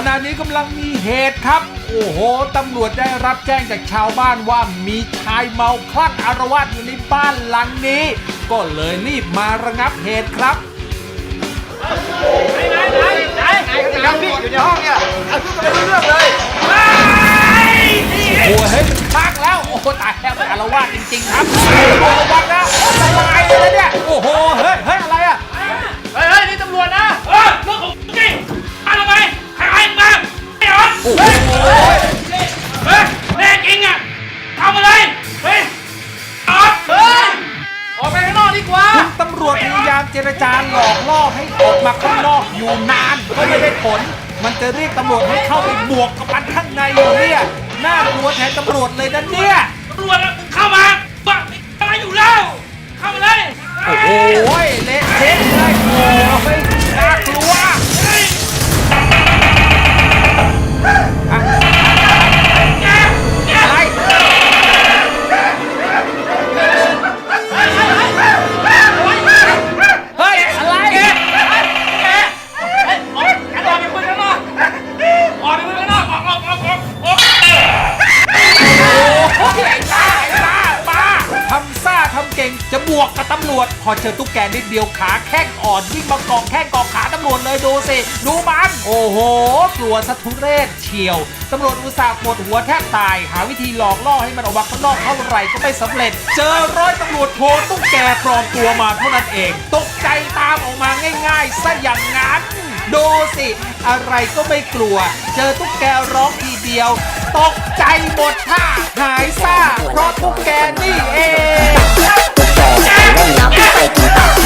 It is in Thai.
ขณะนี้กำลังมีเหตุครับ โอ้โหตำรวจได้รับแจ้งจากชาวบ้านว่ามีชายเมาคลั่งอารวาสอยู่ในบ้านหลังนี้ ก็เลยรีบมาระงับเหตุครับยังพี่อยู่ในห้องเนี่ยเอาพูดกันไม่รู้เรื่องเลยโอ้โหเฮ้ยมันคลั่งแล้ว โอ้ตายแล้วมันอารวาสจริง ๆ ครับ วจพยายามเจรจาหลอกล่อให้ออกมาข้างนอกอยู่นานก็ไม่ได้ผล มันจะเรียกตำรวจให้เข้าไปบวกกับมันข้างในอยู่เนี่ยน่ากลัวแทนตำรวจเลยนะเนี่ย ตำรวจอะเข้ามาบ้าอะไรอยู่แล้ว เข้ามาเลย โอ้โห พอเจอตุ๊กแกนิดเดียวขาแข้งอ่อนวิ่งมาเกาะแข้งเกาะขาตำรวจเลยดูสิดูมันโอ้โหกลัวสะทุเรศเฉียวตำรวจอุตส่าห์ปวดหัวแทบตาย หาวิธีหลอกล่อให้มันออกมาข้างนอกเท่าไหร่ก็ไม่สำเร็จ เจอร้อยตำรวจโทตุ๊กแกปลอมตัวมาเท่านั้นเอง ตกใจตามออกมาง่ายๆซะอย่างนั้นดูสิ อะไรก็ไม่กลัว เจอตุ๊กแกร้องทีเดียว ตกใจหมดท่าหายซ่า เพราะตุ๊กแกนี่เอง ตุ๊กแ